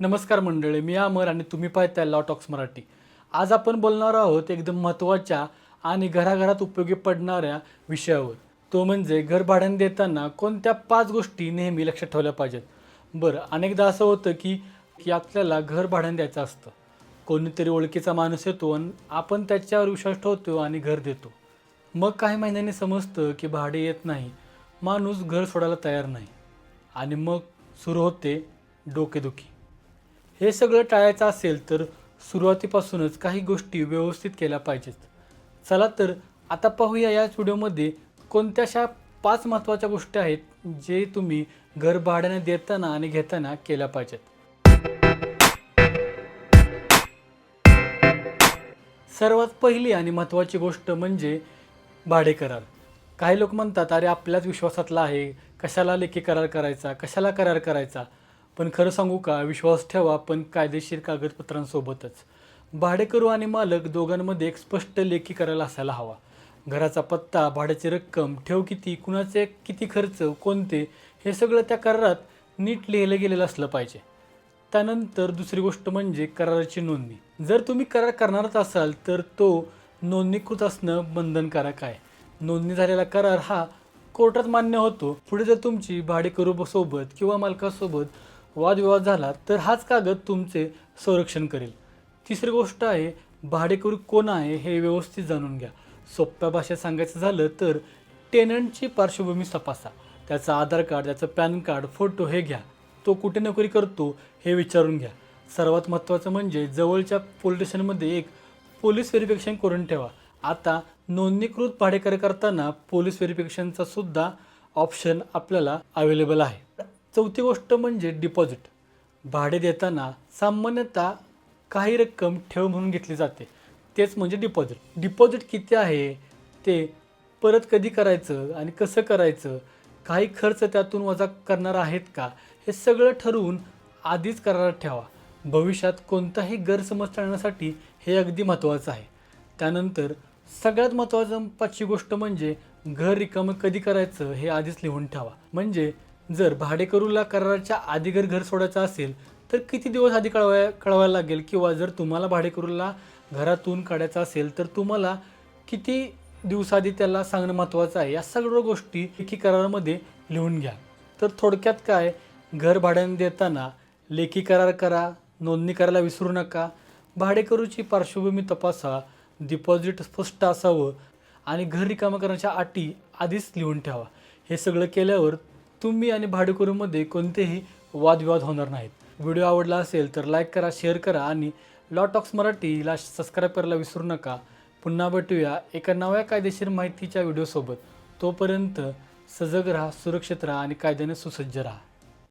नमस्कार मंडळी मी अमर आणि तुम्ही पाहताय लॉ टॉक्स मराठी. आज आपण बोलणार आहोत एकदम महत्त्वाच्या आणि घराघरात उपयोगी पडणाऱ्या विषयावर. तो म्हणजे घर भाड्याने देताना कोणत्या पाच गोष्टी नेहमी लक्षात ठेवल्या पाहिजेत? बरं अनेकदा असं होतं की की आपल्याला घर भाड्याने द्यायचं असतं. कोणीतरी ओळखीचा माणूस येतो आणि आपण त्याच्यावर विश्वास ठेवतो आणि घर देतो. मग काही महिन्यांनी समजतं की भाडे येत नाही. माणूस घर सोडायला तयार नाही. आणि मग सुरू होते डोकेदुखी. हे सगळं टाळायचं असेल तर सुरुवातीपासूनच काही गोष्टी व्यवस्थित केल्या पाहिजेत. चला तर आता पाहूया याच व्हिडिओमध्ये कोणत्याशा पाच महत्त्वाच्या गोष्टी आहेत जे तुम्ही घर भाड्याने देताना आणि घेताना केल्या पाहिजेत. सर्वात पहिली आणि महत्त्वाची गोष्ट म्हणजे भाडे करार. काही लोक म्हणतात अरे आपल्याच विश्वासातला आहे. कशाला लेखी करार करायचा? कशाला करार करायचा? पण खरं सांगू का विश्वास ठेवा पण कायदेशीर कागदपत्रांसोबतच. भाडेकरू आणि मालक दोघांमध्ये एक स्पष्ट लेखी करायला असायला हवा. घराचा पत्ता भाड्याची रक्कम ठेव किती कुणाचे किती खर्च कोणते हे सगळं त्या करारात नीट लिहिलं गेलेलं असलं पाहिजे. त्यानंतर दुसरी गोष्ट म्हणजे कराराची नोंदणी. जर तुम्ही करार करणारच असाल तर तो नोंदणीकृत असणं बंधनकारक आहे. नोंदणी झालेला करार हा कोर्टात मान्य होतो. पुढे जर तुमची भाडेकरू सोबत किंवा मालकासोबत वादविवाद झाला तर हाच कागद तुमचे संरक्षण करेल. तिसरी गोष्ट आहे भाडेकरू कोण आहे हे व्यवस्थित जाणून घ्या. सोप्या भाषेत सांगायचं झालं तर टेनंटची पार्श्वभूमी तपासा. त्याचं आधार कार्ड त्याचं पॅन कार्ड फोटो हे घ्या. तो कुठे नोकरी करतो हे विचारून घ्या. सर्वात महत्त्वाचं म्हणजे जवळच्या पोलीस स्टेशनमध्ये एक पोलीस व्हेरिफिकेशन करून ठेवा. आता नोंदणीकृत भाडेकर करताना पोलीस व्हेरिफिकेशनचा सुद्धा ऑप्शन आपल्याला अवेलेबल आहे. चौथी गोष्ट म्हणजे डिपॉझिट भाडे देताना सामान्यतः काही रक्कम ठेव म्हणून घेतली जाते. तेच म्हणजे डिपॉझिट डिपॉझिट किती आहे? ते परत कधी करायचं आणि कसं करायचं? काही खर्च त्यातून वजा करणार आहेत का? हे सगळं ठरवून आधीच करारात ठेवा. भविष्यात कोणताही गैरसमज टाळण्यासाठी हे अगदी महत्त्वाचं आहे. त्यानंतर सगळ्यात महत्त्वाचं पाचवी गोष्ट म्हणजे घर रिकामं कधी करायचं हे आधीच लिहून ठेवा. म्हणजे जर भाडेकरूला कराराच्या आधी घर घर सोडायचं असेल तर किती दिवस आधी कळवाय कळवायला लागेल? किंवा जर तुम्हाला भाडेकरूला घरातून काढायचं असेल तर तुम्हाला किती दिवसाआधी त्याला सांगणं महत्त्वाचं आहे? या सगळ्या गोष्टी लेखी करारामध्ये लिहून घ्या. तर थोडक्यात काय? घर भाड्याने देताना लेखी करार करा नोंदणी करायला विसरू नका. भाडेकरूची पार्श्वभूमी तपासा डिपॉझिट स्पष्ट असावं आणि घर रिकामं करण्याच्या अटी आधीच लिहून ठेवा. हे सगळं केल्यावर तुम्ही आणि भाडेकरूमध्ये कोणतेही वादविवाद होणार नाहीत. व्हिडिओ आवडला असेल तर लाईक करा शेअर करा आणि लॉ टॉक्स मराठीला सबस्क्राईब करायला विसरू नका. पुन्हा भेटूया एका नव्या कायदेशीर माहितीच्या व्हिडिओसोबत. तोपर्यंत सजग राहा सुरक्षित राहा आणि कायद्याने सुसज्ज राहा.